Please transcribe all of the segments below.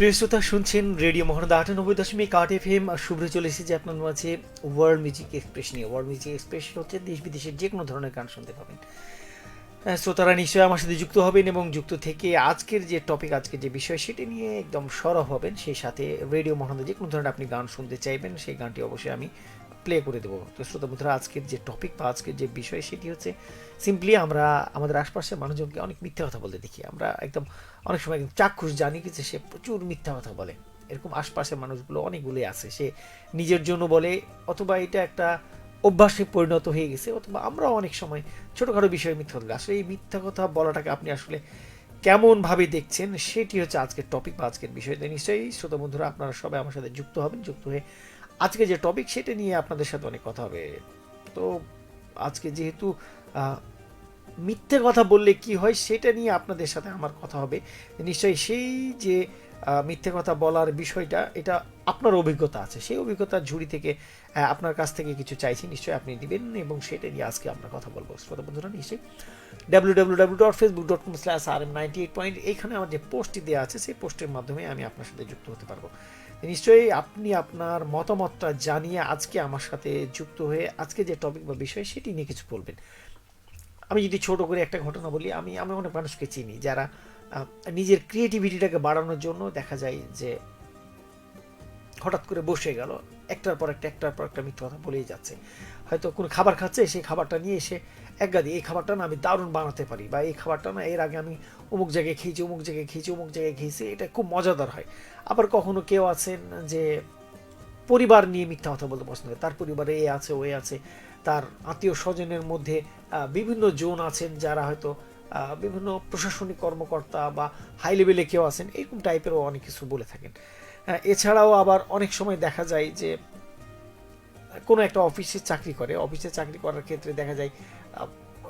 প্রিয় শ্রোতা, শুনছেন রেডিও মহানদা আটানব্বই দশমিক আট এফ এম আর শুভ্র চলে এসেছে আপনার মাঝে ওয়ার্ল্ড মিউজিক এক্সপ্রেস নিয়ে। ওয়ার্ল্ড মিউজিক এক্সপ্রেস হচ্ছে দেশ বিদেশের যে কোনো ধরনের গান শুনতে পাবেন। শ্রোতারা নিশ্চয়ই আমার সাথে যুক্ত হবেন এবং যুক্ত থেকে আজকের যে টপিক আজকের যে বিষয়, সেটি নিয়ে একদম সরব হবেন। সেই সাথে রেডিও মহানদা যে কোনো ধরনের আপনি গান শুনতে চাইবেন, সেই গানটি অবশ্যই আমি প্লে করে দেবো। তো শ্রোতা বন্ধুরা, আজকের যে টপিক বা আজকের যে বিষয় সেটি হচ্ছে সিম্পলি আমরা আমাদের আশপাশের মানুষজনকে অনেক মিথ্যা কথা বলতে দেখি। আমরা একদম অনেক সময় একদম চাক্ষুষ জানি যে সে প্রচুর মিথ্যা কথা বলে। এরকম আশপাশের মানুষগুলো অনেকগুলোই আছে। সে নিজের জন্য বলে অথবা এটা একটা অভ্যাসে পরিণত হয়ে গেছে অথবা আমরাও অনেক সময় ছোটোখাটো বিষয়ে মিথ্যা কথা আসলে এই মিথ্যা কথা বলাটাকে আপনি আসলে কেমনভাবে দেখছেন সেটি হচ্ছে আজকের টপিক বা আজকের বিষয়। নিশ্চয়ই শ্রোতা বন্ধুরা, আপনারা সবাই আমার সাথে যুক্ত হবেন, যুক্ত হয়ে আজকে যে টপিক সেটা নিয়ে আপনাদের সাথে অনেক কথা হবে। তো আজকে যেহেতু মিথ্যে কথা বললে কি হয় সেটা নিয়ে আপনাদের সাথে আমার কথা হবে। নিশ্চয়ই সেই যে মিথ্যে কথা বলার বিষয়টা, এটা আপনার অভিজ্ঞতা আছে। সেই অভিজ্ঞতার ঝুড়ি থেকে আপনার কাছ থেকে কিছু চাইছি, নিশ্চয়ই আপনি দিবেন এবং সেটা নিয়ে আজকে আমরা কথা বলব। শ্রোতা বন্ধুরা, নিশ্চয়ই W W W dot Facebook dot com slash R M ninety eight point এইখানে আমার যে পোস্টটি দেওয়া আছে, সেই পোস্টের মাধ্যমে আমি আপনার সাথে যুক্ত হতে পারব। নিশ্চয়ই আপনি আপনার মতামতটা জানিয়ে আজকে আমার সাথে যুক্ত হয়ে আজকে যে টপিক বা বিষয় সেটি নিয়ে কিছু বলবেন। আমি যদি ছোট করে একটা ঘটনা বলি, আমি আমি অনেক মানুষকে চিনি যারা নিজের ক্রিয়েটিভিটিটাকে বাড়ানোর জন্য দেখা যায় যে হঠাৎ করে বসে গেল। একটার পর একটা, একটার পর একটা মিথ্যা কথা বলেই যাচ্ছে। হয়তো কোনো খাবার খাচ্ছে, সেই খাবারটা নিয়ে এসে এক গাদি, এই খাবারটা না আমি দারুণ বানাতে পারি বা এই খাবারটা না এর আগে আমি অমুক জায়গায় খেয়েছি, অমুক জায়গায় খেয়েছি, অমুক জায়গায় খেয়েছি। এটা খুব মজাদার হয়। আবার কখনো কেউ আছেন যে পরিবার নিয়ে মিথ্যা কথা বলতে পছন্দ করে, তার পরিবারে এ আছে, ও এ আছে, তার আত্মীয় স্বজনের মধ্যে বিভিন্ন জোন আছেন যারা হয়তো বিভিন্ন প্রশাসনিক কর্মকর্তা বা হাই লেভেলে কেউ আছেন, এরকম টাইপেরও অনেক কিছু বলে থাকেন। এছাড়াও আবার অনেক সময় দেখা যায় যে, কোনো একটা অফিসে চাকরি করে, অফিসে চাকরি করার ক্ষেত্রে দেখা যায়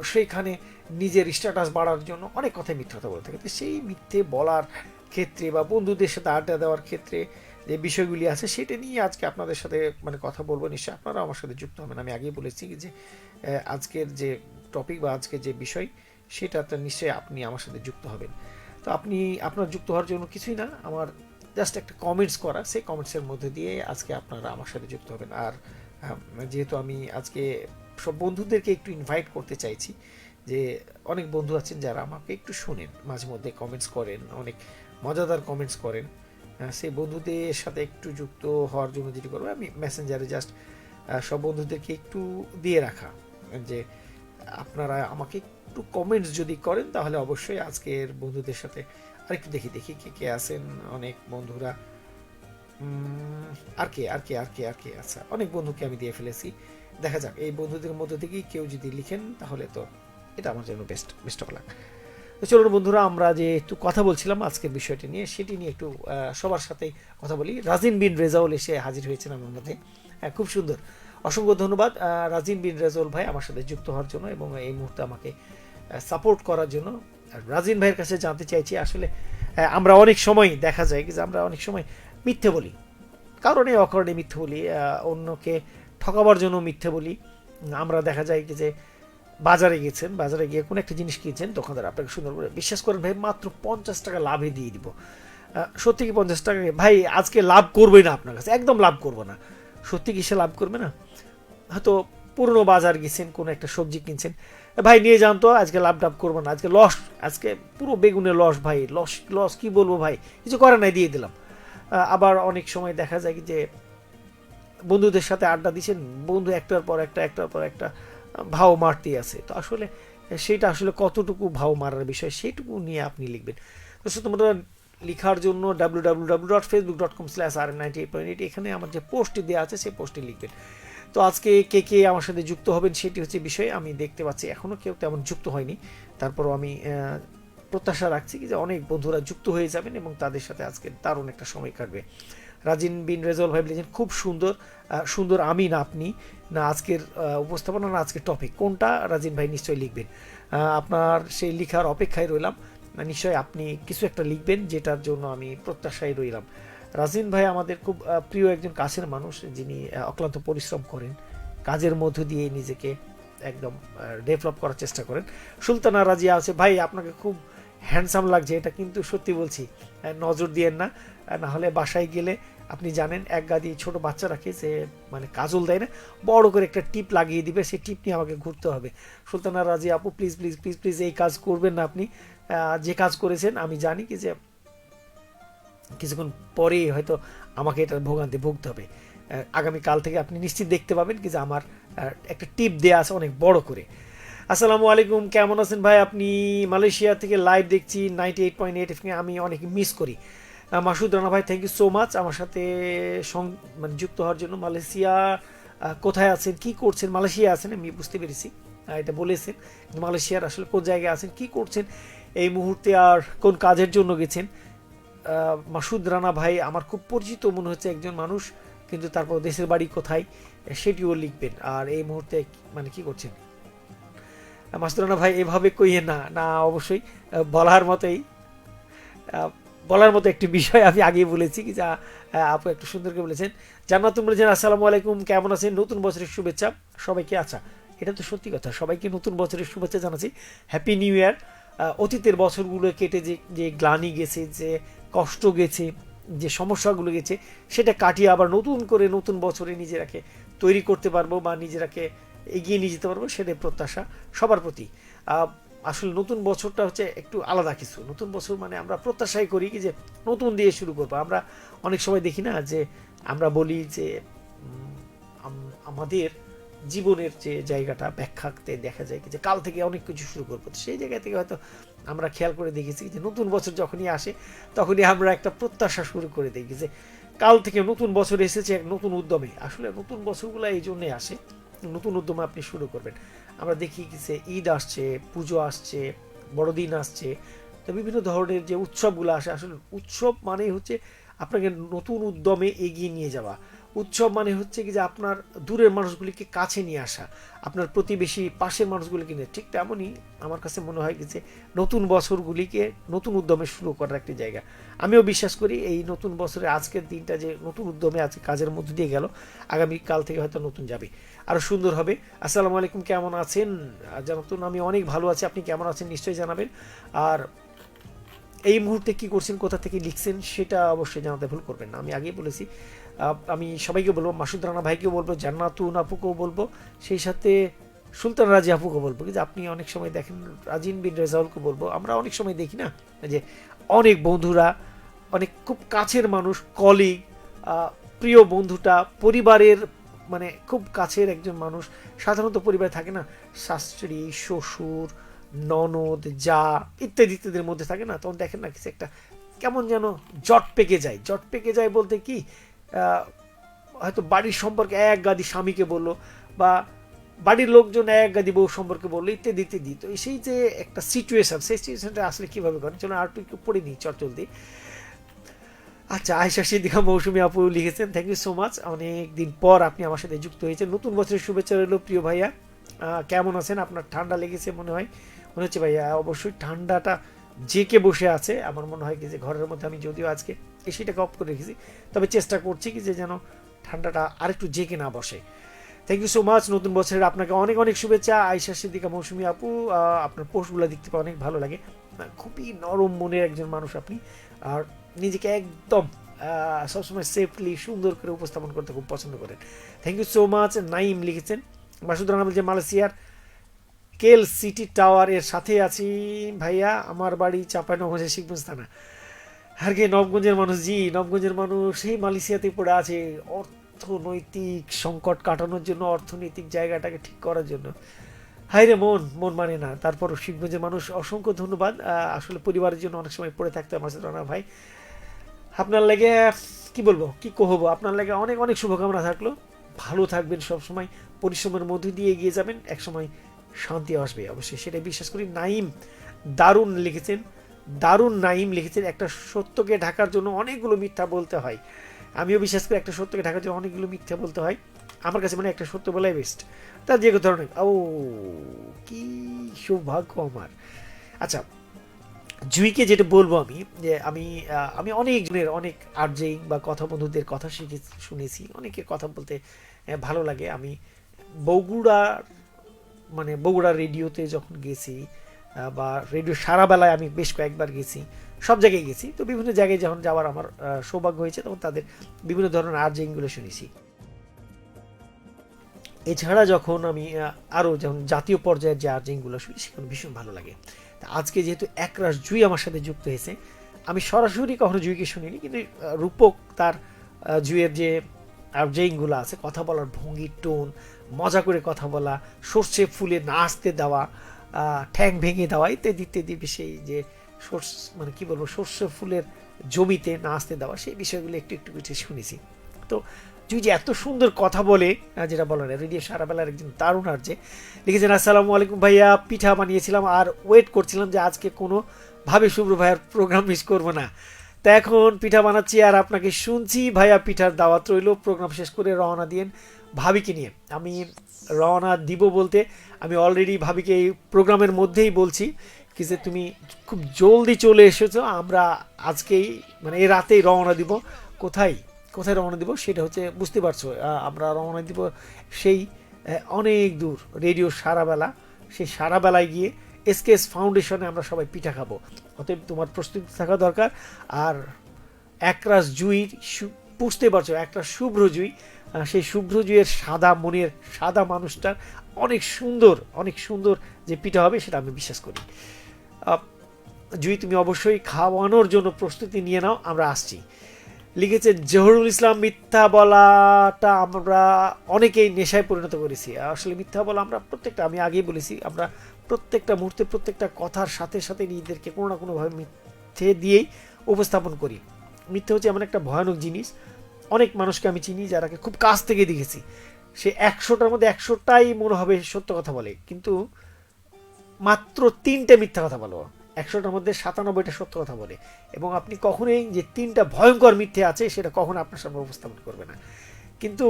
সেইখানে নিজের স্ট্যাটাস বাড়ার জন্য অনেক কথাই মিথ্যা কথা বলে থাকে। তো সেই মিথ্যে বলার ক্ষেত্রে বা বন্ধুদের সাথে আড্ডা দেওয়ার ক্ষেত্রে যে বিষয়গুলি আছে, সেটা নিয়ে আজকে আপনাদের সাথে মানে কথা বলব। নিশ্চয়ই আপনারা আমার সাথে যুক্ত হবেন। আমি আগেই বলেছি যে আজকের যে টপিক বা আজকের যে বিষয়, সেটাতে নিশ্চয়ই আপনি আমার সাথে যুক্ত হবেন। তো আপনি, আপনার যুক্ত হওয়ার জন্য কিছুই না। আমার জাস্ট একটা কমেন্টস করা সেই কমেন্টসের মধ্যে দিয়ে আজকে আপনারা আমার সাথে যুক্ত হবেন। আর আহ, যেহেতু আমি আজকে সব বন্ধুদেরকে একটু ইনভাইট করতে চাইছি যে অনেক বন্ধু আছেন যারা আমাকে একটু শোনেন মাঝে মধ্যে কমেন্টস করেন অনেক মজাদার কমেন্টস করেন আহ, সেই বন্ধুদের সাথে একটু যুক্ত হওয়ার জন্য যেটি করব আমি মেসেঞ্জারে জাস্ট সব বন্ধুদেরকে একটু দিয়ে রাখা যে আপনারা আমাকে একটু কমেন্টস যদি করেন তাহলে অবশ্যই আজকের বন্ধুদের সাথে আরেকটু দেখি দেখি কে কে আছেন অনেক বন্ধুরা। আর কে আর কে আর কে আর কে আচ্ছা অনেক বন্ধুকে আমি দিয়ে ফেলেছি। দেখা যাক, এই বন্ধুদের মধ্যে থেকেই কেউ যদি লিখেন, তাহলে তো এটা আমার জন্য বেস্ট বেস্ট অফ তো চলুন বন্ধুরা, আমরা যে একটু কথা বলছিলাম আজকের বিষয়টি নিয়ে, সেটি নিয়ে একটু সবার সাথে কথা বলি। রাজিন বিন রেজাউল এসে হাজির হয়েছেন আমার মধ্যে হ্যাঁ খুব সুন্দর। অসংখ্য ধন্যবাদ। রাজিন বিন রেজাউল ভাই আমার সাথে যুক্ত হওয়ার জন্য এবং এই মুহূর্তে আমাকে সাপোর্ট করার জন্য। আর রাজিন ভাইয়ের কাছে জানতে চাইছি, আসলে আমরা অনেক সময় দেখা যায় যে আমরা অনেক সময় মিথ্যে বলি। কারণে অকারণে মিথ্যে বলি অন্যকে ঠকাবার জন্য মিথ্যে বলি। আমরা দেখা যায় কি যে বাজারে গেছেন, বাজারে গিয়ে কোনো একটা জিনিস কিনছেন, দোকানদার আপনাকে সুন্দর করে বিশ্বাস করেন, ভাই, মাত্র পঞ্চাশ টাকা লাভে দিয়ে দিব। সত্যি কি পঞ্চাশ টাকা? ভাই, আজকে লাভ করবেই না আপনার কাছে, একদম লাভ করব না। সত্যি কি সে লাভ করবে না? হয়তো পুরনো বাজার গেছেন, কোনো একটা সবজি কিনছেন। ভাই, নিয়ে যান তো, আজকে লাভ টাভ করব না। আজকে লস আজকে পুরো বেগুনে লস ভাই লস লস কি বলব ভাই? কিছু করে নাই, দিয়ে দিলাম। আবার অনেক সময় দেখা যায় যে, বন্ধুদের সাথে আড্ডা দিচ্ছেন, বন্ধু একটার পর একটা, একটার পর একটা, ভাও মারতেই আছে। তো আসলে সেটা আসলে কতটুকু ভাও মারার বিষয়, সেটুকু নিয়ে আপনি লিখবেন। তোমরা লেখার জন্য W W W dot Facebook dot com slash R ninety eight point eight এখানে আমার যে পোস্টটি দেওয়া আছে, সেই পোস্টটি লিখবেন। তো আজকে কে কে আমার সাথে যুক্ত হবেন সেটি হচ্ছে বিষয়। আমি দেখতে পাচ্ছি এখনও কেউ তেমন যুক্ত হয়নি। তারপরও আমি প্রত্যাশা রাখছি যে অনেক বন্ধুরা যুক্ত হয়ে যাবেন এবং তাদের সাথে আজকে দারুণ একটা সময় কাটবে। রাজিন বিন রেজল ভাই বলেছেন, খুব সুন্দর সুন্দর আমি না আপনি, না আজকের উপস্থাপনা, না আজকের টপিক কোনটা? রাজিন ভাই নিশ্চয়ই লিখবেন। আপনার সেই লেখার অপেক্ষায় রইলাম। নিশ্চয়ই আপনি কিছু একটা লিখবেন যেটার জন্য আমি প্রত্যাশায় রইলাম। রাজিন ভাই আমাদের খুব প্রিয় একজন কাছের মানুষ, যিনি অক্লান্ত পরিশ্রম করেন, কাজের মধ্য দিয়ে নিজেকে একদম ডেভেলপ করার চেষ্টা করেন। সুলতানা রাজিয়া আছে, ভাই আপনাকে খুব হ্যান্ডসাম লাগছে, এটা কিন্তু সত্যি বলছি নজর দিয়েন না না হলে বাসায় গেলে আপনি জানেন, এক গাদি ছোট বাচ্চারাকে যে মানে কাজল দেয় না, বড় করে একটা টিপ লাগিয়ে দিবে, সেই টিপ নিয়ে আমাকে ঘুরতে হবে। সুলতানা রাজি আপু প্লিজ প্লিজ প্লিজ প্লিজ এই কাজ করবেন না আপনি। যে কাজ করেছেন, আমি জানি কি যে কিছুক্ষণ পরেই হয়তো আমাকে এটা ভোগান্তি ভুগতে হবে। আহ, আগামীকাল থেকে আপনি নিশ্চিত দেখতে পাবেন কি যে আমার একটা টিপ দেওয়া আছে অনেক বড় করে। আসসালামু আলাইকুম কেমন আছেন ভাই আপনি? মালয়েশিয়া থেকে লাইভ দেখছি নাইনটি এইট পয়েন্ট এইট আমি অনেক মিস করি। মাসুদ রানা ভাই থ্যাংক ইউ সো মাচ আমার সাথে মানে যুক্ত হওয়ার জন্য মালয়েশিয়া কোথায় আছেন কি করছেন মালয়েশিয়া আছেন আমি বুঝতে পেরেছি। এটা বলেছেন মালয়েশিয়ার আসলে কোন জায়গায় আছেন কি করছেন এই মুহূর্তে আর কোন কাজের জন্য গেছেন? মাসুদ রানা ভাই আমার খুব পরিচিত মনে হচ্ছে একজন মানুষ, কিন্তু তারপর দেশের বাড়ি কোথায়, সেটিও লিখবেন। আর এই মুহূর্তে মানে কি করছেন? মাসুদ রানা ভাই, এভাবে কইয়ে না। না, অবশ্যই বলার মতোই বলার মতো একটি বিষয় আমি আগেই বলেছি কি যা আপু একটু সুন্দর করে বলেছেন। জান্নাতুম বলেছেন, আসসালামু আলাইকুম, কেমন আছেন? নতুন বছরের শুভেচ্ছা, সবাইকে আচ্ছা। এটা তো সত্যি কথা, সবাইকে নতুন বছরের শুভেচ্ছা জানাচ্ছি। হ্যাপি নিউ ইয়ার অতীতের বছরগুলো কেটে যে যে গ্লানি গেছে, যে কষ্ট গেছে, যে সমস্যাগুলো গেছে, সেটা কাটিয়ে আবার নতুন করে নতুন বছরে নিজেরাকে তৈরি করতে পারব বা নিজেরাকে এগিয়ে নিয়ে যেতে পারব সেটাই প্রত্যাশা সবার প্রতি। আসলে নতুন বছরটা হচ্ছে একটু আলাদা কিছু। নতুন বছর মানে আমরা প্রত্যাশাই করি কি যে নতুন দিয়ে শুরু করব। আমরা অনেক সময় দেখি না যে আমরা বলি যে আমাদের জীবনের যে জায়গাটা ব্যাখ্যাতে দেখা যায় কি যে কাল থেকে অনেক কিছু শুরু করব সেই জায়গা থেকে হয়তো আমরা খেয়াল করে দেখেছি যে নতুন বছর যখনই আসে, তখনই আমরা একটা প্রত্যাশা শুরু করে দেখি যে কাল থেকে নতুন বছর এসেছে এক নতুন উদ্যমে। আসলে নতুন বছরগুলো এই জন্যে আসে, নতুন উদ্যমে আপনি শুরু করবেন। আমরা দেখি কি যে ঈদ আসছে, পুজো আসছে, বড়দিন আসছে, তো বিভিন্ন ধরনের যে উৎসবগুলো আসে, আসলে উৎসব মানেই হচ্ছে আপনাকে নতুন উদ্যমে এগিয়ে নিয়ে যাওয়া। উৎসব মানে হচ্ছে কি যে আপনার দূরের মানুষগুলিকে কাছে নিয়ে আসা, আপনার প্রতিবেশী পাশের মানুষগুলিকে নিয়ে। ঠিক তেমনই আমার কাছে মনে হয় যে নতুন বছরগুলিকে নতুন উদ্যমে শুরু করার একটি জায়গা। আমিও বিশ্বাস করি এই নতুন বছরে আজকের দিনটা যে নতুন উদ্যমে আজকে কাজের মধ্যে দিয়ে গেল, আগামী কাল থেকে হয়তো নতুন যাবে। আরও সুন্দর হবে। আসসালামু আলাইকুম, কেমন আছেন? জানাতুন আমি অনেক ভালো আছি, আপনি কেমন আছেন নিশ্চয়ই জানাবেন। আর এই মুহূর্তে কি করছেন, কোথা থেকে লিখছেন, সেটা অবশ্যই জানাতে ভুল করবেন না। আমি আগেই বলেছি আমি সবাইকে বলব, মাসুদ রানা ভাইকেও বলব জান্নাতুন আপুকেও বলব, সেই সাথে সুলতান রাজি আপুকে বলব। যে আপনি অনেক সময় দেখেন, রাজিন বিন রেজাউলকে বলব, আমরা অনেক সময় দেখি না যে অনেক বন্ধুরা, অনেক খুব কাছের মানুষ, কলিগ প্রিয় বন্ধুটা, পরিবারের মানে খুব কাছের একজন মানুষ, সাধারণত পরিবারে থাকে না শাস্ত্রী শ্বশুর, ননদ, যা, ইত্যাদি ইত্যাদির মধ্যে থাকে না, তখন দেখেন না কিছু একটা কেমন যেন জট পেকে যায়। জট পেকে যায় বলতে কি হয়তো বাড়ির সম্পর্কে এক গাদি স্বামীকে বলল, বা বাড়ির লোকজন এক গাদি বউ সম্পর্কে বলল, ইত্যাদি ইত্যাদি। তো সেই যে একটা সিচুয়েশন সেই সিচুয়েশনটা আসলে কীভাবে করেন চলো আর একটু পড়ে নিই চটচল দিই আচ্ছা আয়সা সিদ্দিকা, মৌসুমী আপু লিখেছেন থ্যাংক ইউ সো মাচ অনেক দিন পর আপনি আমার সাথে যুক্ত হয়েছেন। নতুন বছরের শুভেচ্ছা রইল, প্রিয় ভাইয়া। কেমন আছেন? আপনার ঠান্ডা লেগেছে মনে হয়? মনে হচ্ছে ভাইয়া, অবশ্যই ঠান্ডাটা জেকে বসে আছে, আমার মনে হয় কি যে ঘরের মধ্যে আমি যদিও আজকে এসিটাকে অফ করে রেখেছি। তবে চেষ্টা করছি কি যে যেন ঠান্ডাটা আরেকটু জেকে না বসে। থ্যাংক ইউ সো মাচ নতুন বছরের আপনাকে অনেক অনেক শুভেচ্ছা। আয়সা সিদ্দিকা, মৌসুমী আপু আপনার পোস্টগুলো দেখতে পাই অনেক ভালো লাগে। খুবই নরম মনের একজন মানুষ আপনি। আর নিজেকে একদম সবসময় সেফলি সুন্দর করে উপস্থাপন করতে খুব পছন্দ করেন। Thank you so much Naim লিখেছেন। মাসুদ রানা বলছে, মালয়েশিয়ার কেল সিটি টাওয়ার এর সাথে আছি। ভাইয়া, আমার বাড়ি চাঁপাইনগরের শিখগঞ্জ থানা। আর কি, নবগঞ্জের মানুষ, জি, নবগঞ্জের মানুষ, সেই মালয়েশিয়াতে পড়ে আছে অর্থনৈতিক সংকট কাটানোর জন্য, অর্থনৈতিক জায়গাটাকে ঠিক করার জন্য। হাই রে, মন মন মানে না। তারপর শিবগঞ্জের মানুষ, অসংখ্য ধন্যবাদ। আসলে পরিবারের জন্য অনেক সময় পড়ে থাকতে হয় রানা ভাই। আপনার লাগে, কি বলব, কি কহবো? আপনার লাগে অনেক অনেক শুভকামনা থাকল। ভালো থাকবেন সব সময় পরিশ্রমের মধ্যে দিয়ে এগিয়ে যাবেন এক সময় শান্তি আসবে। অবশ্যই সেটা বিশ্বাস করি। নাইম দারুণ লিখেছেন। দারুণ নাইম লিখেছেন, একটা সত্যকে ঢাকার জন্য অনেকগুলো মিথ্যা বলতে হয়। আমিও বিশ্বাস করি একটা সত্যকে ঢাকার জন্য অনেকগুলো মিথ্যা বলতে হয়। আমার কাছে মানে একটা সত্য বলাই বেস্ট তার যে ধরনের। ও, কি সৌভাগ্য আমার। আচ্ছা জুইকে যেটা বলব আমি, যে আমি আমি অনেক জনের অনেক আর্জিং বা কথা বন্ধুদের কথা শিখে, শুনেছি। অনেকের কথা বলতে ভালো লাগে। আমি বগুড়ার মানে বগুড়া রেডিওতে যখন গেছি বা রেডিও সারা বেলায় আমি বেশ কয়েকবার গেছি, সব জায়গায় গেছি। তো বিভিন্ন জায়গায় যখন যাওয়ার আমার সৌভাগ্য হয়েছে, তখন তাদের বিভিন্ন ধরনের আর্জিংগুলো শুনেছি। এছাড়া যখন আমি আরও যখন জাতীয় পর্যায়ের যে আর্জিংগুলো শুনি সেখানে ভীষণ ভালো লাগে। তা আজকে যেহেতু একরাশ জুই আমার সাথে যুক্ত হয়েছে, আমি সরাসরি কখনো জুইকে শুনিনি, কিন্তু রূপক তার জুইয়ের যে আর্জিংগুলো আছে, কথা বলার ভঙ্গি টোন, মজা করে কথা বলা, সর্ষে ফুলে নাচতে দেওয়া ঠ্যাং ভেঙে দেওয়া ইত্যাদি ইত্যাদি সেই যে সর্ষ মানে কি বলব, সর্ষে ফুলের জমিতে না আসতে দেওয়া, সেই বিষয়গুলো একটু একটু কিছু শুনেছি। তো যে এত সুন্দর কথা বলে যেটা বলেন রেডিও সারাবেলার একজন দারুণ আর যে, লিখেছেন, আসসালামু আলাইকুম ভাইয়া, পিঠা বানিয়েছিলাম আর ওয়েট করছিলাম যে আজকে কোনো ভাবে শুভ্র ভাইয়ার প্রোগ্রাম মিস করব না। তা এখন পিঠা বানাচ্ছি আর আপনাকে শুনছি। ভাইয়া পিঠার দাওয়াত রইল, প্রোগ্রাম শেষ করে রওনা দিয়েন ভাবিকে নিয়ে। আমি রওনা দিব বলতে আমি অলরেডি ভাবিকে এই প্রোগ্রামের মধ্যেই বলছি কি যে তুমি খুব জলদি চলে এসেছ, আমরা আজকেই মানে এই রাতেই রওনা দিব। কোথায়? কোথায় রওনা দিব? সেটা হচ্ছে বুঝতে পারছ আমরা রওনা দিব সেই অনেক দূর রেডিও সারাবেলা। সেই সারাবেলায় গিয়ে এসকেএস ফাউন্ডেশনে আমরা সবাই পিঠা খাব। অতএব তোমার প্রস্তুতি থাকা দরকার। আর একরাশ জুইর সু- বুঝতে পারছ একটা শুভ্র জুই সেই শুভ্র জুইয়ের সাদা মনের সাদা মানুষটার অনেক সুন্দর অনেক সুন্দর যে পিঠা হবে সেটা আমি বিশ্বাস করি। জুই, তুমি অবশ্যই খাওয়ানোর জন্য প্রস্তুতি নিয়ে নাও, আমরা আসছি। লিখেছে জহরুল ইসলাম, মিথ্যা বলাটা আমরা অনেকেই নেশায় পরিণত করেছি। আসলে মিথ্যা বলা আমরা প্রত্যেকটা, আমি আগেই বলেছি, আমরা প্রত্যেকটা মুহূর্তে প্রত্যেকটা কথার সাথে সাথে নিজেদেরকে কোনো না কোনোভাবে মিথ্যে দিয়েই উপস্থাপন করি। মিথ্যে হচ্ছে এমন একটা ভয়ানক জিনিস অনেক মানুষকে আমি চিনি যারাকে খুব কাছ থেকে দেখেছি। সে একশোটার মধ্যে একশোটাই মনে হবে সত্য কথা বলে, কিন্তু মাত্র তিনটে মিথ্যা কথা বলো। একশোটার মধ্যে সাতানব্বইটা সত্য কথা বলে। এবং আপনি কখনোই যে তিনটা ভয়ঙ্কর মিথ্যে আছে, সেটা কখনো আপনার সামনে উপস্থাপন করবে না। কিন্তু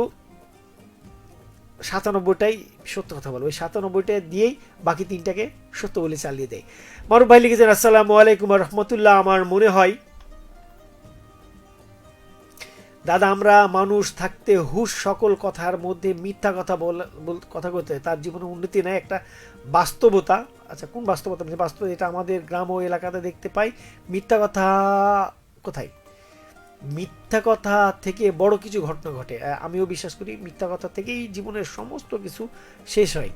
সাতানব্বইটাই সত্য কথা বলে। ওই সাতানব্বইটা দিয়েই বাকি তিনটাকে সত্য বলে চালিয়ে দেয়। মারুফ ভাই লিখেছেন, আসসালামু আলাইকুম রহমতুল্লাহ। আমার মনে হয় দাদা, আমরা মানুষ থাকতে হুশ সকল কথার মধ্যে মিথ্যা কথা বল কথা বলতে। তার জীবনে উন্নতি নেয় একটা বাস্তবতা। আচ্ছা কোন বাস্তবতা? মানে বাস্তব এটা আমাদের গ্রাম ও এলাকাতে দেখতে পাই। মিথ্যা কথা কোথায়? মিথ্যা কথা থেকে বড় কিছু ঘটনা ঘটে। আমিও বিশ্বাস করি মিথ্যা কথা থেকেই জীবনের সমস্ত কিছু শেষ হয়।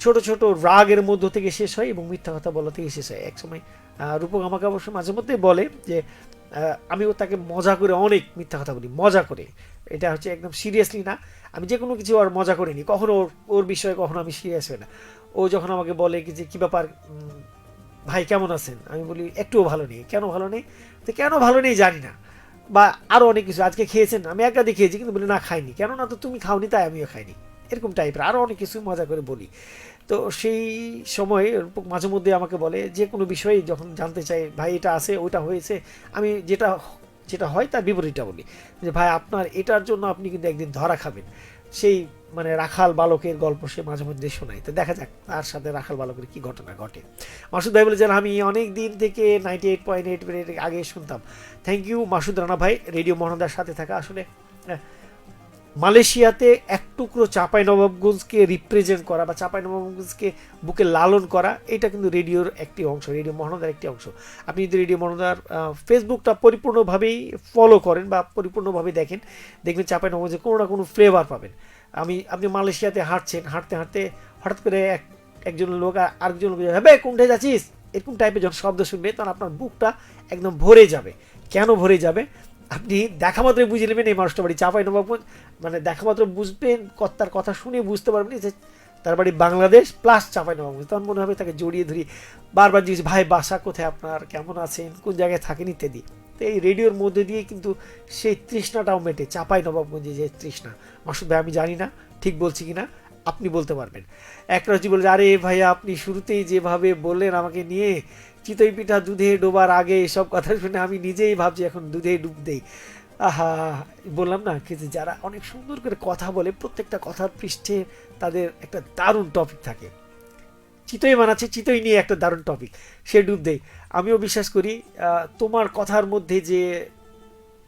ছোট ছোট রাগের মধ্য থেকে শেষ হয় এবং মিথ্যা কথা বলা থেকে শেষ হয়। একসময় রূপক আমাকে অবশ্য মাঝে মধ্যে বলে যে আমিও তাকে মজা করে অনেক মিথ্যা কথা বলি, মজা করে। এটা হচ্ছে একদম সিরিয়াসলি না। আমি যে কোনো কিছু আর মজা করিনি কখনো ওর ওর বিষয়ে কখনো আমি সিরিয়াস হই না। ও যখন আমাকে বলে কি যে, কী ব্যাপার? ভাই কেমন আছেন? আমি বলি, একটুও ভালো নেই। কেন ভালো নেই? তো কেন ভালো নেই জানি না। বা আরও অনেক কিছু, আজকে খেয়েছেন? আমি একাদি খেয়েছি, কিন্তু বলি, না, খাইনি। কেননা তো তুমি খাওনি, তাই আমিও খাইনি। এরকম টাইপের আরও অনেক কিছু মজা করে বলি। তো সেই সময় মাঝে মধ্যে আমাকে বলে যে কোনো বিষয়ে যখন জানতে চাই ভাই এটা আছে ওইটা হয়েছে। আমি যেটা যেটা হয় তার বিপরীতটা বলি। যে ভাই আপনার এটার জন্য আপনি কিন্তু একদিন ধরা খাবেন। সেই মানে রাখাল বালকের গল্প সে মাঝে মধ্যে শোনায়। তো দেখা যাক তার সাথে রাখাল বালকের কি ঘটনা ঘটে। মাসুদ ভাই বলেছেন আমি অনেক দিন থেকে নাইনটি এইট পয়েন্ট এইট আগে শুনতাম। থ্যাংক ইউ মাসুদ রানা ভাই রেডিও মোহনদার সাথে থাকা আসলে। আহ, মালয়েশিয়াতে এক টুকরো চাপাই নবাবগঞ্জকে রিপ্রেজেন্ট করা বা চাপাই নবাবগঞ্জকে বুকে লালন করা, এটা কিন্তু রেডিওর একটি অংশ, রেডিও মহানদার একটি অংশ। আপনি যদি রেডিও মহানদার ফেসবুকটা পরিপূর্ণভাবেই ফলো করেন বা পরিপূর্ণভাবে দেখেন, দেখবেন চাপাই নবাবগঞ্জে কোনো না কোনো ফ্লেভার পাবেন। আমি, আপনি মালয়েশিয়াতে হাঁটছেন, হাঁটতে হাঁটতে হঠাৎ করে এক, একজন লোক আরেকজন লোক হ্যাঁ কোনটায় যাচ্ছিস? এরকম টাইপের যখন শব্দ শুনবে, তখন আপনার বুকটা একদম ভরে যাবে। কেন ভরে যাবে? আপনি দেখা মাত্রই বুঝে নেবেন এই মানুষটা বাড়ি চাপাই নবাবগঞ্জ মানে দেখা মাত্র বুঝবেন ক- তার কথা শুনে বুঝতে পারবেন যে তার বাড়ি বাংলাদেশ প্লাস চাপাই নবাবগঞ্জ তখন মনে হবে তাকে জড়িয়ে ধরি। বারবার জিজ্ঞেস, ভাই, বাসা কোথায় আপনার? কেমন আছেন? কোন জায়গায় থাকেন? ইত্যাদি। তো এই রেডিওর মধ্যে দিয়ে কিন্তু সেই তৃষ্ণাটাও মেটে, চাপাই নবাবগঞ্জে যে তৃষ্ণা। মাসুদ ভাই, আমি জানি না, ঠিক বলছি কিনা আপনি বলতে পারবেন। একরাজি বলে আরে ভাইয়া, আপনি শুরুতেই যেভাবে বললেন আমাকে নিয়ে চিতই পিঠা দুধে ডোবার আগে এসব কথা শুনে আমি নিজেই ভাবছি এখন দুধে ডুব দেই। আহা, বললাম না কিন্তু যারা অনেক সুন্দর করে কথা বলে, প্রত্যেকটা কথার পৃষ্ঠে তাদের একটা দারুণ টপিক থাকে। চিতই বানাচ্ছে চিতই নিয়ে একটা দারুণ টপিক সে ডুব দেয় আমিও বিশ্বাস করি তোমার কথার মধ্যে যে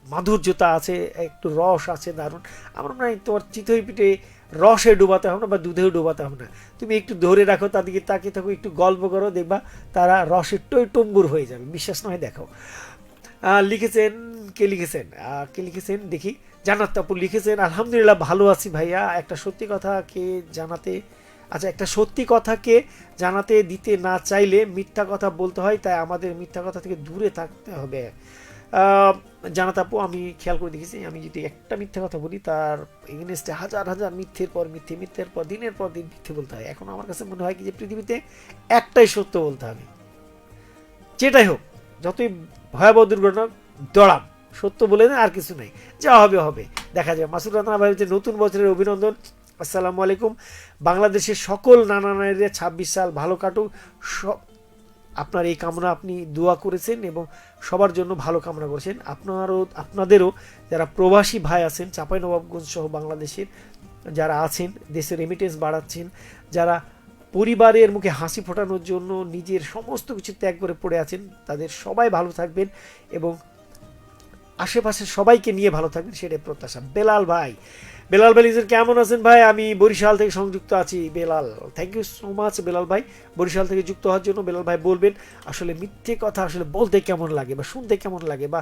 মাধুর্যতা আছে, একটু রস আছে দারুণ। আমার মনে হয় তোমার চিতই পিঠে রসে ডুবাতে হবে না বা দুধেও ডুবাতে হবে না। তুমি একটু ধরে রাখো তাদেরকে তাকিয়ে থাকো, একটু গল্প করো, দেখবা তারা রসের টই টম্বুর হয়ে যাবে। বিশ্বাস নয়, দেখো। লিখেছেন, কে লিখেছেন? কে লিখেছেন? দেখি। জান্নাত আপু লিখেছেন, আলহামদুলিল্লাহ, ভালো আছি ভাইয়া। একটা সত্যি কথা কে জানাতে আচ্ছা একটা সত্যি কথাকে জানাতে দিতে না চাইলে মিথ্যা কথা বলতে হয়, তাই আমাদের মিথ্যা কথা থেকে দূরে থাকতে হবে। জানাত আপু, আমি খেয়াল করে দেখেছি, আমি যদি একটা মিথ্যে কথা বলি, তার এগেনস্টে হাজার হাজার মিথ্যের পর মিথ্যে, মিথ্যের পর দিনের পর দিন মিথ্যে বলতে হয়। এখন আমার কাছে মনে হয় কি যে পৃথিবীতে একটাই সত্য বলতে হবে। যেটাই হোক, যতই ভয়াবহ দুর্ঘটনা দড়াম। সত্য বলে না, আর কিছু নাই। যা হবে হবে। দেখা যায় মাসুদ রানা ভাই হচ্ছে নতুন বছরের অভিনন্দন। আসসালামু আলাইকুম। বাংলাদেশের সকল নানা নারীরা ছাব্বিশ সাল ভালো কাটুক। আপনার এই কামনা আপনি দোয়া করেছেন এবং সবার জন্য ভালো কামনা করেছেন। আপনারও, আপনাদেরও যারা প্রবাসী ভাই আছেন, চাঁপাইনবাবগঞ্জ সহ বাংলাদেশের যারা আছেন, দেশের রেমিটেন্স বাড়াচ্ছেন, যারা পরিবারের মুখে হাসি ফোটানোর জন্য নিজের সমস্ত কিছু ত্যাগ করে পড়ে আছেন, তাদের সবাই ভালো থাকবেন এবং আশেপাশে সবাইকে নিয়ে ভালো থাকবেন, সেটাই প্রত্যাশা। বেলাল ভাই বেলাল ভাই কেমন আছেন ভাই? আমি বরিশাল থেকে সংযুক্ত আছি। Belal thank you so much Belal ভাই। বরিশাল থেকে যুক্ত হওয়ার জন্য বেলাল ভাই বলবেন, আসলে মিথ্যে কথা আসলে বলতে কেমন লাগে বা শুনতে কেমন লাগে বা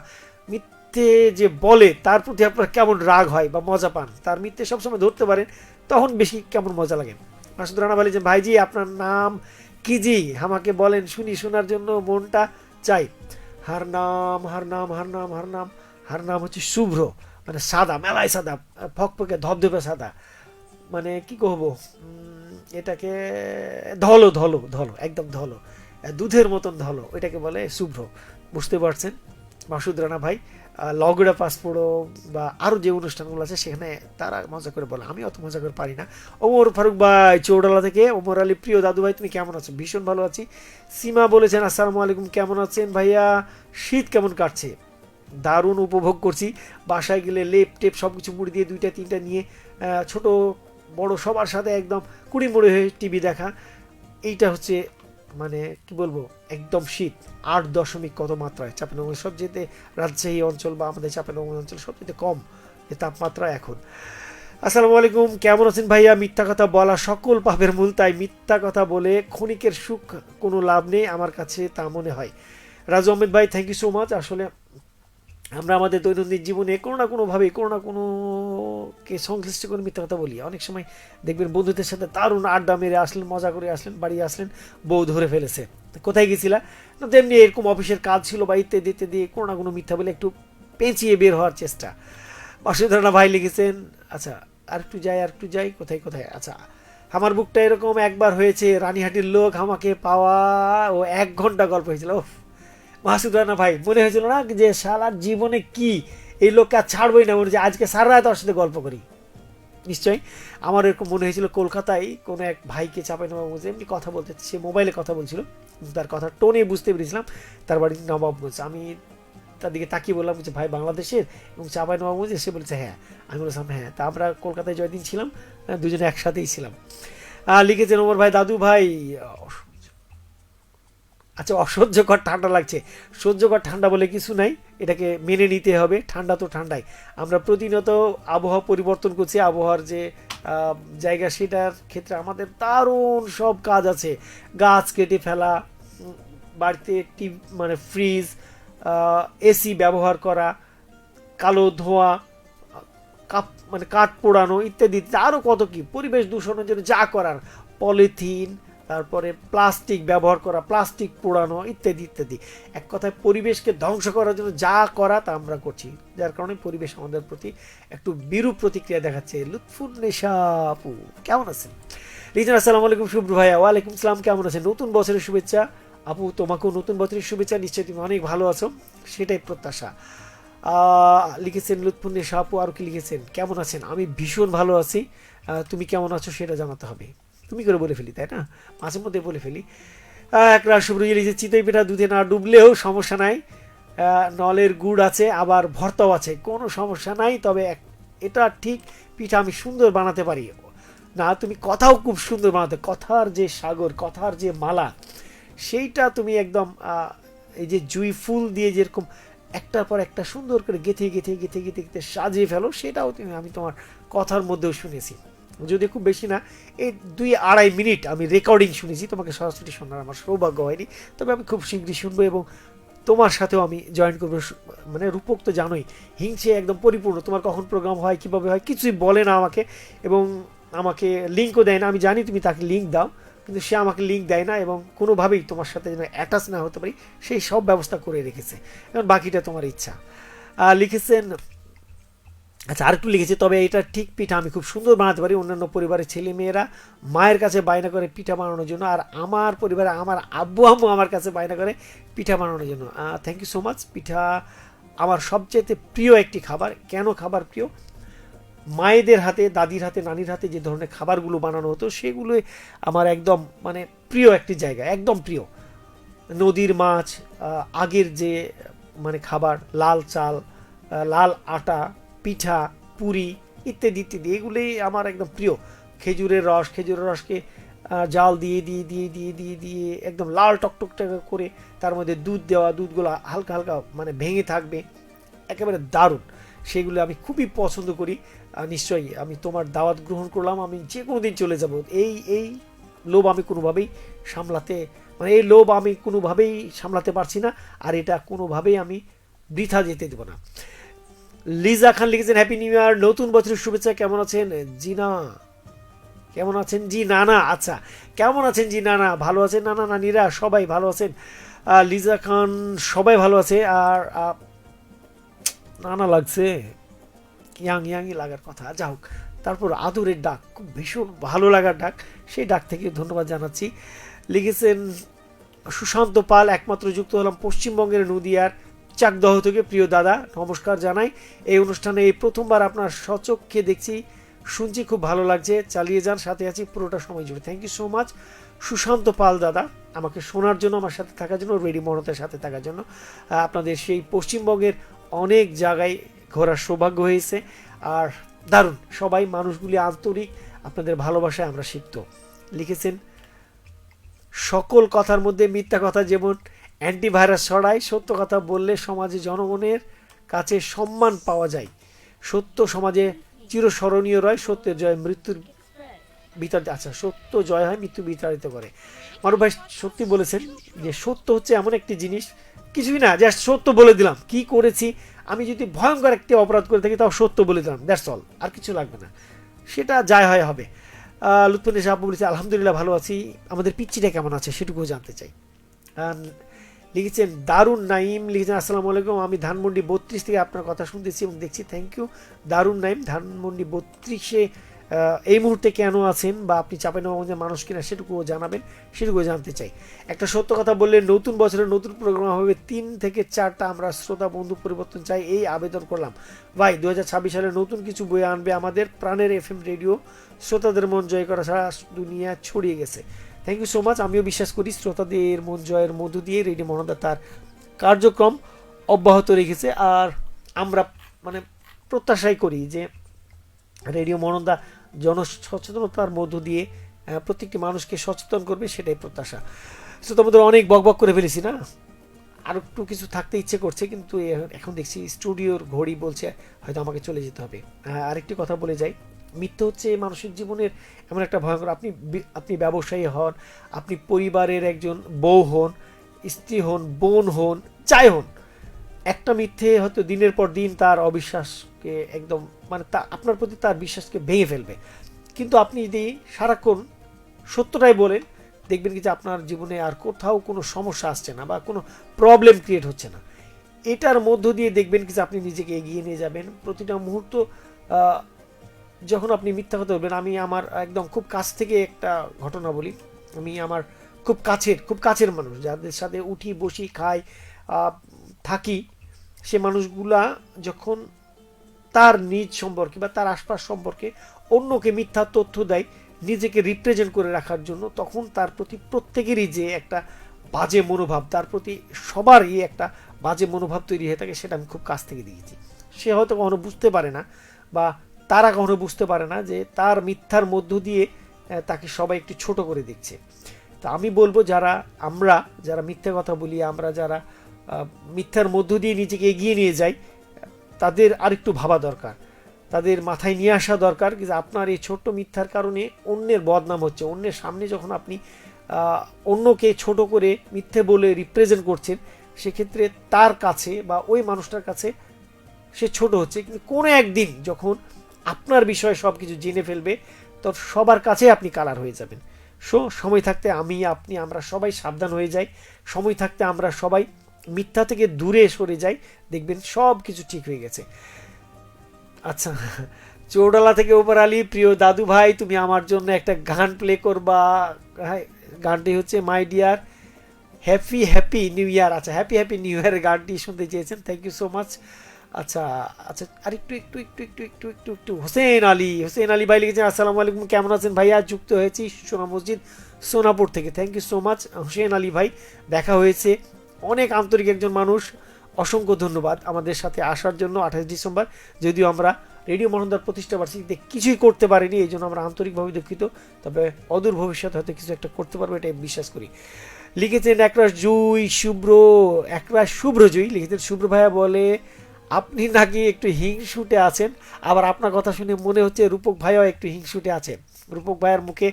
মিথ্যে যে বলে, তার প্রতি আপনার কেমন রাগ হয় বা মজা পান, তার মিথ্যে সবসময় ধরতে পারেন, তখন বেশি কেমন মজা লাগে। মাসুদ রানা বলে যে ভাইজি, আপনার নাম কি জি? আমাকে বলেন, শুনি, শোনার জন্য মনটা চাই। হার নাম হার নাম হার নাম হার নাম হার নাম হচ্ছে শুভ্র। মানে সাদা মেলায় সাদা ফকফকে ধবধবে সাদা। মানে কি কহবো এটাকে ধলো ধলো ধলো, একদম ধলো। দুধের মতন ধলো এটাকে বলে শুভ্র। বুঝতে পারছেন? মাসুদ রানা ভাই লগড়া পাসপোর্টও বা আরও যে অনুষ্ঠানগুলো আছে, সেখানে তারা মজা করে বলে। আমি অত মজা করে পারি না। ওমর ফারুক ভাই, চৌডালা থেকে। ওমর আলী, প্রিয় দাদু ভাই, তুমি কেমন আছো? ভীষণ ভালো আছি। সীমা বলেছেন, আসসালামু আলাইকুম, কেমন আছেন ভাইয়া? শীত কেমন কাটছে? দারুণ উপভোগ করছি। বাসায় গেলে লেপ টেপ সব কিছু মুড়ি দিয়ে দুইটা, তিনটা নিয়ে ছোট, বড় সবার সাথে একদম কুড়ি মুড়ি হয়ে টিভি দেখা। এইটা হচ্ছে মানে কি বলব, একদম শীত, আট দশমিক কত মাত্রায়? চাপানগঞ্জ সবচেয়ে রাজশাহী অঞ্চল বা আমাদের চাপানগঞ্জ অঞ্চল সবচেয়ে কম যে তাপমাত্রা এখন। আসসালামু আলাইকুম, কেমন আছেন ভাইয়া? মিথ্যা কথা বলা সকল পাপের মূল, তাই মিথ্যা কথা বলে ক্ষণিকের সুখ কোনো লাভ নেই আমার কাছে তা মনে হয়। রাজু আহমেদ ভাই থ্যাংক ইউ সো মাচ আসলে আমরা আমাদের দৈনন্দিন জীবনে কোনো না কোনোভাবে কোনো না কোনো কে সংশ্লিষ্ট করে মিথ্যা কথা বলি। অনেক সময় দেখবেন বন্ধুদের সাথে দারুণ আড্ডা মেরে আসলেন, মজা করে আসলেন, বাড়ি আসলেন, বউ ধরে ফেলেছে। কোথায় গেছিলা? না, তেমনি এরকম অফিসের কাজ ছিল বা ইত্যাদি ইত্যাদি, কোনো না কোনো মিথ্যা বলে একটু পেঁচিয়ে বের হওয়ার চেষ্টা। অসুবিধা ভাই লিখেছেন আচ্ছা আর একটু যাই আর একটু যাই, কোথায় কোথায়? আচ্ছা আমার বুকটা এরকম একবার হয়েছে, রানীহাটির লোক আমাকে পাওয়া ও এক ঘণ্টা গল্প হয়েছিল। ওফ মাসুদ রানা ভাই মনে হয়েছিল না যে সারা জীবনে কি এই লোককে আর ছাড়বই না? মনে হচ্ছে আজকে সারা রাত ওর সাথে গল্প করি। নিশ্চয়ই? আমার এরকম মনে হয়েছিল কলকাতায় কোনো এক ভাইকে চাপাই নবাবগঞ্জ এমনি কথা বলতে সে মোবাইলে কথা বলছিল। তার কথা টোনে বুঝতে পেরেছিলাম তার বাড়ি নবাবগঞ্জ আমি তার দিকে তাকিয়ে বললাম যে ভাই বাংলাদেশের এবং চাপাই নবাবগঞ্জ সে বলেছে হ্যাঁ। আমি বলেছিলাম হ্যাঁ। তা আমরা কলকাতায় জয়দিন ছিলাম আহ, দুজনে একসাথেই ছিলাম। লিখেছেন ওমর ভাই দাদু ভাই আচ্ছা অসহ্যকর ঠান্ডা লাগছে। সহ্যকর ঠান্ডা বলে কিছু নাই, এটাকে মেনে নিতে হবে, ঠান্ডা তো ঠান্ডাই। আমরা প্রতিনিয়ত আবহাওয়া পরিবর্তন করছি, আবহাওয়ার যে জায়গা সেটার ক্ষেত্রে আমাদের দারুণ সব কাজ আছে। গাছ কেটে ফেলা বাড়িতে টি মানে ফ্রিজ এসি ব্যবহার করা, কালো ধোঁয়া, কাপ মানে কাঠ পোড়ানো ইত্যাদি আরও কত কি, পরিবেশ দূষণের জন্য যা করার, পলিথিন তারপরে প্লাস্টিক ব্যবহার করা, প্লাস্টিক পোড়ানো ইত্যাদি ইত্যাদি। এক কথায় পরিবেশকে ধ্বংস করার জন্য যা করা তা আমরা করছি। যার কারণে পরিবেশ আমাদের প্রতি একটু বিরূপ প্রতিক্রিয়া দেখাচ্ছে। লুৎফুন নেশা আপু কেমন আছেন? রিজন আসসালামু আলাইকুম শুভ্র ভাইয়া ওয়ালাইকুম সালাম, কেমন আছেন? নতুন বছরের শুভেচ্ছা। আপু, তোমাকেও নতুন বছরের শুভেচ্ছা। নিশ্চয়ই তুমি অনেক ভালো আছো। সেটাই প্রত্যাশা। লিখেছেন লুৎফুন্নে সাপু আর কি লিখেছেন? কেমন আছেন? আমি ভীষণ ভালো আছি। তুমি কেমন আছো সেটা জানাতে হবে। তুমি করে বলে ফেলি তাই না? মাঝে মধ্যে বলে ফেলি। আহ, এক রাত শুভ্র লিখেছে চিতই পিঠা দুধে না ডুবলেও সমস্যা নাই। নলের গুড় আছে আবার ভর্তাও আছে। কোনো সমস্যা নাই তবে এটা ঠিক পিঠা আমি সুন্দর বানাতে পারি। না তুমি কথাও খুব সুন্দর বানাতে কথার যে সাগর কথার যে মালা সেইটা তুমি একদম এই যে জুই ফুল দিয়ে যেরকম একটার পর একটা সুন্দর করে গেথে গেথে গেথে গেথে গেথে সাজিয়ে ফেলো সেটাও তুমি আমি তোমার কথার মধ্যেও শুনেছি। যদি খুব বেশি না, এই দুই আড়াই মিনিট আমি রেকর্ডিং শুনেছি, তোমাকে সরাসরি শোনার আমার সৌভাগ্য হয়নি। তবে আমি খুব শীঘ্রই শুনব এবং তোমার সাথেও আমি জয়েন করব। মানে রূপক তো জানোই, হিংসে একদম পরিপূর্ণ। তোমার কখন প্রোগ্রাম হয়, কীভাবে হয়, কিছুই বলে না আমাকে এবং আমাকে লিঙ্কও দেয় না। আমি জানি তুমি তাকে লিঙ্ক দাও, কিন্তু সে আমাকে লিঙ্ক দেয় না এবং কোনোভাবেই তোমার সাথে যেন অ্যাটাচ না হতে পারি, সেই সব ব্যবস্থা করে রেখেছে। এবং বাকিটা তোমার ইচ্ছা। লিখেছেন আচ্ছা আরেকটু লিখেছি, তবে এটা ঠিক পিঠা আমি খুব সুন্দর বানাতে পারি অন্যান্য পরিবারের ছেলে মেয়েরা কাছে বায়না করে পিঠা বানানোর জন্য আর আমার পরিবারে আমার আব্বু আম্মু আমার কাছে বায়না করে পিঠা বানানোর জন্য। থ্যাংক ইউ সো মাচ পিঠা আমার সবচেয়ে প্রিয় একটি খাবার। কেন খাবার প্রিয়? মায়েদের হাতে, দাদির হাতে, নানির হাতে যে ধরনের খাবারগুলো বানানো হতো, সেগুলোই আমার একদম মানে প্রিয় একটি জায়গা, একদম প্রিয়। নদীর মাছ আগের যে মানে খাবার, লাল চাল লাল আটা পিঠা, পুরি ইত্যাদি ইত্যাদি, এগুলোই আমার একদম প্রিয়। খেজুরের রস, খেজুরের রসকে জাল দিয়ে দিয়ে দিয়ে দিয়ে দিয়ে দিয়ে একদম লাল টকটক করে তার মধ্যে দুধ দেওয়া, দুধগুলো হালকা হালকা মানে ভেঙে থাকবে, একেবারে দারুণ। সেগুলো আমি খুবই পছন্দ করি। নিশ্চয়ই আমি তোমার দাওয়াত গ্রহণ করলাম, আমি যে কোনো দিন চলে যাব। এই এই লোভ আমি কোনোভাবেই সামলাতে মানে এই লোভ আমি কোনোভাবেই সামলাতে পারছি না, আর এটা কোনোভাবেই আমি বৃথা যেতে দেবো না। লিজা খান লিখেছেন হ্যাপি নিউ ইয়ার নতুন বছরের শুভেচ্ছা কেমন আছেন? জি না কেমন আছেন? জি নানা আচ্ছা কেমন আছেন জি নানা? ভালো আছেন? নানা নানিরা সবাই ভালো আছেন। লিজা খান সবাই ভালো আছে আর আহ, নানা লাগছে। ইয়াং ইয়াংই লাগার কথা। যা হোক তারপর আদরের ডাক খুব ভীষণ ভালো লাগার ডাক। সেই ডাক থেকে ধন্যবাদ জানাচ্ছি। লিখেছেন সুশান্ত পাল একমাত্র যুক্ত হলাম পশ্চিমবঙ্গের নদিয়ার। চাকদহ থেকে প্রিয় দাদা, নমস্কার জানাই। এই অনুষ্ঠানে এই প্রথমবার আপনার সচক্ষে দেখছি। শুনছি খুব ভালো লাগছে। চালিয়ে যান, সাথে আছি পুরোটা সময় জুড়ে। Thank you so much Sushanta Pal দাদা, আমাকে শোনার জন্য, আমার সাথে থাকার জন্য, রেডি মহরতের সাথে থাকার জন্য। আপনাদের সেই পশ্চিমবঙ্গের অনেক জায়গায় ঘোরার সৌভাগ্য হয়েছে। আর দারুণ, সবাই মানুষগুলি আন্তরিক, আপনাদের ভালোবাসায় আমরা শিখত লিখেছেন, সকল কথার মধ্যে মিথ্যা কথা যেমন অ্যান্টিভাইরাস ছড়ায়, সত্য কথা বললে সমাজে জনগণের কাছে সম্মান পাওয়া যায়। সত্য সমাজে চিরস্মরণীয় রয়, সত্যের জয় মৃত্যুর বিতাড়িত আচ্ছা সত্য জয় হয়, মৃত্যু বিতাড়িত করে। মানব ভাই সত্যি বলেছেন যে সত্য হচ্ছে এমন একটি জিনিস, কিছুই না জাস্ট সত্য বলে দিলাম। কি করেছি? আমি যদি ভয়ঙ্কর একটি অপরাধ করে থাকি, তাও সত্য বলে দিলাম দ্যাটস অল আর কিছু লাগবে না। সেটা যায় হয় হবে। লুৎফুল ইসা আপু বলেছে, আলহামদুলিল্লাহ, ভালো আছি। আমাদের পিচ্চিটা কেমন আছে, সেটুকুও জানতে চাই। লিখেছেন দারুণ নাইম লিখেছেন, আসসালামু আলাইকুম, আমি ধানমন্ডি বত্রিশ থেকে আপনার কথা শুনতেছি এবং দেখছি থ্যাংক ইউ দারুণ নাইম ধানমন্ডি বত্রিশে এই মুহূর্তে কেন আছেন বা আপনি চাপাইনবাবগঞ্জের মানুষ কিনা সেটুকুও জানাবেন, সেটুকুও জানতে চাই। একটা সত্য কথা বললে নতুন বছরের নতুন প্রোগ্রাম হবে, তিন থেকে চারটা আমরা শ্রোতা বন্ধু পরিবর্তন চাই, এই আবেদন করলাম। ভাই দু হাজার ছাব্বিশ সালে নতুন কিছু বই আনবে আমাদের প্রাণের এফ রেডিও, শ্রোতাদের মন জয় করা সারা দুনিয়া ছড়িয়ে গেছে। থ্যাংক ইউ সো মাচ আমিও বিশ্বাস করি শ্রোতাদের মন জয়ের মধ্য দিয়ে রেডিও মহানদা তার কার্যক্রম অব্যাহত রেখেছে। আর আমরা মানে প্রত্যাশাই করি যে রেডিও মনন্দা জনসচেতনতার মধ্য দিয়ে প্রত্যেকটি মানুষকে সচেতন করবে সেটাই প্রত্যাশা। তো তোমাদের অনেক বকবক করে ফেলেছি না? আর একটু কিছু থাকতে ইচ্ছে করছে, কিন্তু এখন দেখছি স্টুডিওর ঘড়ি বলছে, হয়তো আমাকে চলে যেতে হবে। আরেকটি কথা বলে যাই। মিথ্যে হচ্ছে মানুষের জীবনের এমন একটা ভয়ঙ্কর, আপনি আপনি ব্যবসায়ী হন, আপনি পরিবারের একজন বউ হন, স্ত্রী হন, বোন হন, যাই হন, একটা মিথ্যে হয়তো দিনের পর দিন তার অবিশ্বাসকে একদম মানে তা, আপনার প্রতি তার বিশ্বাসকে ভেঙে ফেলবে। কিন্তু আপনি যদি সারাক্ষণ সত্যটাই বলেন, দেখবেন কি যে আপনার জীবনে আর কোথাও কোনো সমস্যা আসছে না বা কোনো প্রবলেম ক্রিয়েট হচ্ছে না। এটার মধ্য দিয়ে দেখবেন কি যে আপনি নিজেকে এগিয়ে নিয়ে যাবেন। প্রতিটা মুহূর্ত যখন আপনি মিথ্যা কথা বলবেন, আমি আমার একদম খুব কাছ থেকে একটা ঘটনা বলি। আমি আমার খুব কাছের খুব কাছের মানুষ, যাদের সাথে উঠি, বসি, খাই থাকি, সে মানুষগুলা যখন তার নিজ সম্পর্কে বা তার আশপাশ সম্পর্কে অন্যকে মিথ্যা তথ্য দেয়, নিজেকে রিপ্রেজেন্ট করে রাখার জন্য, তখন তার প্রতি প্রত্যেকেরই যে একটা বাজে মনোভাব, তার প্রতি সবারই একটা বাজে মনোভাব তৈরি হয়ে থাকে, সেটা আমি খুব কাছ থেকে দেখেছি। সে হয়তো কখনো বুঝতে পারে না বা তারা কখনো বুঝতে পারে না যে তার মিথ্যার মধ্য দিয়ে তাকে সবাই একটু ছোট করে দেখছে। তো আমি বলব যারা, আমরা যারা মিথ্যে কথা বলি, আমরা যারা মিথ্যার মধ্য দিয়ে নিজেকে এগিয়ে নিয়ে যাই, তাদের আরেকটু ভাবা দরকার। তাদের মাথায় নিয়ে আসা দরকার যে আপনার এই ছোট্ট মিথ্যার কারণে অন্যের বদনাম হচ্ছে। অন্যের সামনে যখন আপনি অন্যকে ছোট করে মিথ্যে বলে রিপ্রেজেন্ট করছেন, সেক্ষেত্রে তার কাছে বা ওই মানুষটার কাছে সে ছোট হচ্ছে। কিন্তু কোনো একদিন যখন আপনার বিষয়ে সব কিছু জেনে ফেলবে তো সবার কাছে আপনি কালার হয়ে যাবেন। সো সময় থাকতে আমি আপনি আমরা সবাই সাবধান হয়ে যাই। সময় থাকতে আমরা সবাই মিথ্যা থেকে দূরে সরে যাই। দেখবেন সব কিছু ঠিক হয়ে গেছে। আচ্ছা চৌডালা থেকে ওপর আলী প্রিয় দাদু ভাই তুমি আমার জন্য একটা গান প্লে করবা। হ্যাঁ, গানটি হচ্ছে my dear happy happy new year আচ্ছা হ্যাপি হ্যাপি নিউ ইয়ার গানটি শুনতে চেয়েছেন। থ্যাংক ইউ সো মাচ আচ্ছা আচ্ছা আর একটু একটু একটু একটু একটু একটু একটু হোসেন আলী হোসেন আলী ভাই লিখেছেন, আসসালামু আলাইকুম, কেমন আছেন? ভাইয়া, যুক্ত হয়েছি সোনা মসজিদ, সোনাপুর থেকে। Thank you so much Hossain Ali ভাই। দেখা হয়েছে অনেক আন্তরিক একজন মানুষ। অসংখ্য ধন্যবাদ আমাদের সাথে আসার জন্য আঠাশ ডিসেম্বর। যদিও আমরা রেডিও মহন্দার প্রতিষ্ঠা বার্ষিকীতে কিছুই করতে পারিনি, এই জন্য আমরা আন্তরিকভাবে দুঃখিত। তবে অদূর ভবিষ্যতে হয়তো কিছু একটা করতে পারব, এটাই বিশ্বাস করি। লিখেছেন একরাশ জুই, শুভ্র, একরাশ শুভ্র জুই, লিখেছেন শুভ্র ভাইয়া বলে আপনি নাকি একটু হিংসুটে আছেন? আবার আপনার কথা শুনে মনে হচ্ছে রূপক ভাইও একটু হিংসুটে আছেন রূপক ভাইয়ের মুখে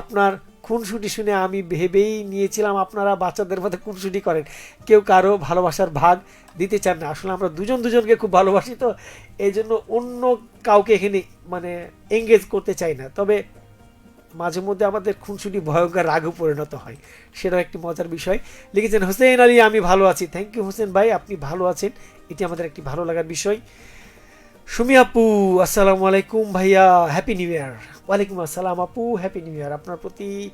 আপনার খুনসুটি শুনে আমি ভেবেই নিয়েছিলাম আপনারা বাচ্চাদের মধ্যে খুনসুটি করেন। কেউ কারও ভালোবাসার ভাগ দিতে চান না। আসলে আমরা দুজন দুজনকে খুব ভালোবাসি তো এই জন্য অন্য কাউকে এখানে মানে এঙ্গেজ করতে চাই না। তবে মাঝে মধ্যে আমাদের খুনসুটি ভয়ঙ্কর রাগও পরিণত হয়। সেটাও একটি মজার বিষয়। লিখেছেন হোসেন আলী, আমি ভালো আছি। থ্যাংক ইউ হোসেন ভাই, আপনি ভালো আছেন। এটি আমাদের একটি ভালো লাগার বিষয়। সুমি আপু, আসসালামু আলাইকুম ভাইয়া হ্যাপি নিউ ইয়ার ওয়ালাইকুম আসসালাম আপু হ্যাপি নিউ ইয়ার আপনার প্রতি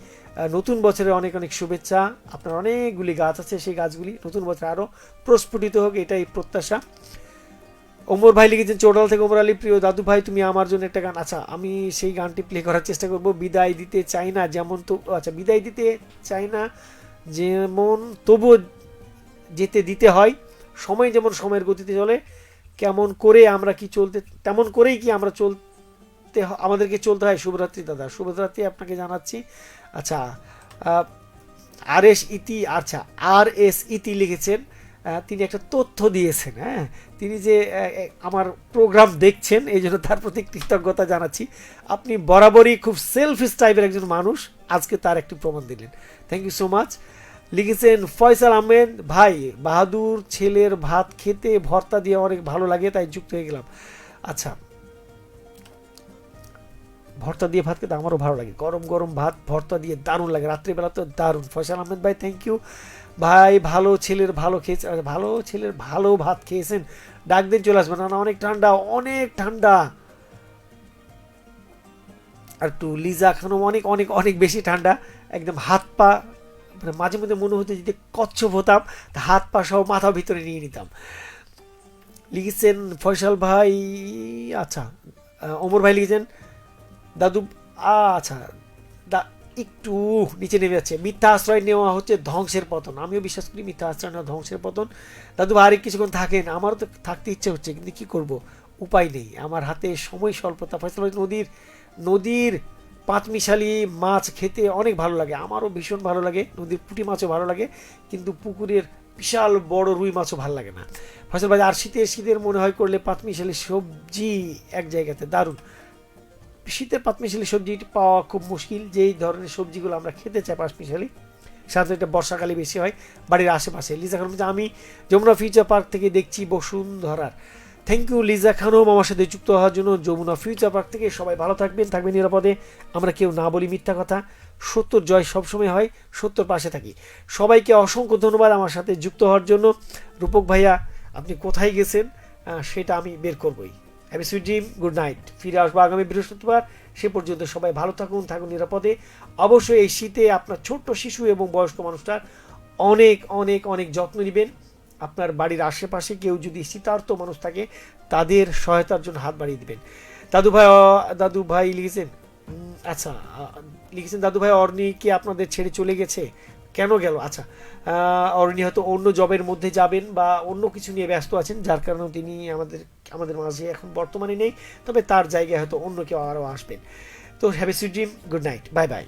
নতুন বছরে অনেক অনেক শুভেচ্ছা। আপনার অনেকগুলি গাছ আছে, সেই গাছগুলি নতুন বছরে আরও প্রস্ফুটিত হোক, এটাই প্রত্যাশা। ওমর ভাই লিখেছেন চৌডাল থেকে ওমর আলী, প্রিয় দাদু ভাই, তুমি আমার জন্য একটা গান। আচ্ছা আমি সেই গানটি প্লে করার চেষ্টা করব। বিদায় দিতে চাই না, যেমন তো আচ্ছা বিদায় দিতে চাই না, যেমন তবুও যেতে দিতে হয়। সময় যেমন সময়ের গতিতে চলে, কেমন করে আমরা কি চলতে, তেমন করেই কি আমরা চলতে আমাদেরকে চলতে হয়। শুভরাত্রি দাদা, শুভরাত্রি আপনাকে জানাচ্ছি। আচ্ছা আর এস ইতি আচ্ছা আর এস ইতি লিখেছেন। তিনি একটা তথ্য দিয়েছেন হ্যাঁ? তিনি যে আমার প্রোগ্রাম দেখছেন, এই জন্য তার প্রতি কৃতজ্ঞতা জানাচ্ছি। আপনি বরাবরই খুব সেলফিস টাইপের একজন মানুষ, আজকে তার একটি প্রমাণ দিলেন। থ্যাংক ইউ সো মাচ লিখেছেন, ফয়সাল আহমেদ, ভাই, বাহাদুর ছেলের ভাত খেতে ভর্তা দিয়ে অনেক ভালো লাগে, তাই যুক্ত হয়ে গেলাম। আচ্ছা। ভর্তা দিয়ে ভাত খেতে আমারও ভালো লাগে। গরম গরম ভাত, ভর্তা দিয়ে দারুণ লাগে। রাত্রিবেলা তো দারুণ। ফয়সাল আহমেদ ভাই থ্যাংক ইউ ভাই, ভালো ছেলের ভালো খেয়েছে ভালো ছেলের ভালো ভাত খেয়েছেন। ডাক দিন চলে আসবেন। না, অনেক ঠান্ডা অনেক ঠান্ডা। আর একটু লিজা খানো অনেক অনেক অনেক বেশি ঠান্ডা। একদম হাত পা মানে মাঝে মধ্যে মনে হতো যদি কচ্ছপ হতাম হাত পা সহ মাথা ভিতরে নিয়ে নিতাম। লিখেছেন ফয়সাল ভাই আচ্ছা ওমর ভাই লিখেছেন, দাদু আচ্ছা একটু নিচে নেমে যাচ্ছে। মিথ্যা আশ্রয় নেওয়া হচ্ছে ধ্বংসের পতন। আমিও বিশ্বাস করি মিথ্যা আশ্রয় নেওয়া ধ্বংসের পতন। দাদু আরেক কিছুক্ষণ থাকেন, আমারও তো থাকতে ইচ্ছে হচ্ছে, কিন্তু কী করব? উপায় নেই। আমার হাতে সময় স্বল্পতা। ফয়সাল নদীর নদীর পাঁচমিশালি মাছ খেতে অনেক ভালো লাগে। আমারও ভীষণ ভালো লাগে। নদীর পুঁটি মাছও ভালো লাগে, কিন্তু পুকুরের বিশাল বড় রুই মাছও ভালো লাগে না। ফসল ভাই, আর শীতের শীতের মনে হয় করলে পাঁচমিশালি সবজি এক জায়গাতে। দারুণ। শীতের পাতমিশালি সবজি পাওয়া খুব মুশকিল। যেই ধরনের সবজিগুলো আমরা খেতে চাই পাঁচমিশালি সাধারণত এটা বর্ষাকালে বেশি হয় বাড়ির আশেপাশে। লিজা খানম আমি যমুনা ফিউচার পার্ক থেকে দেখছি বসুন্ধরার। থ্যাংক ইউ লিজা খানম, আমার সাথে যুক্ত হওয়ার জন্য যমুনা ফিউচার পার্ক থেকে সবাই ভালো থাকবেন থাকবেন নিরাপদে। আমরা কেউ না বলি মিথ্যা কথা। সত্যর জয় সবসময় হয় সত্যর পাশে থাকি। সবাইকে অসংখ্য ধন্যবাদ আমার সাথে যুক্ত হওয়ার জন্য। রূপক ভাইয়া, আপনি কোথায় গেছেন? সেটা আমি বের করবই। সুইট ড্রিম গুড নাইট ফিরে আসব আগামী বৃহস্পতিবার। সে পর্যন্ত সবাই ভালো থাকুন থাকুন নিরাপদে। অবশ্যই এই শীতে আপনার ছোট্ট শিশু এবং বয়স্ক মানুষটার অনেক অনেক অনেক যত্ন নেবেন। আপনার বাড়ির আশেপাশে কেউ যদি শীতার্থ মানুষ থাকে, তাদের সহায়তার জন্য হাত বাড়িয়ে দেবেন। দাদু ভাই দাদু ভাই লিখেছেন আচ্ছা লিখেছেন, দাদু ভাই অর্নি কি আপনাদের ছেড়ে চলে গেছে? কেন গেল? আচ্ছা অর্নি হয়তো অন্য জবের মধ্যে যাবেন বা অন্য কিছু নিয়ে ব্যস্ত আছেন, যার কারণে তিনি আমাদের আমাদের মাঝে এখন বর্তমানে নেই, তবে তার জায়গায় হয়তো অন্য কেউ আরও আসবেন। তো have a sweet dream good night bye bye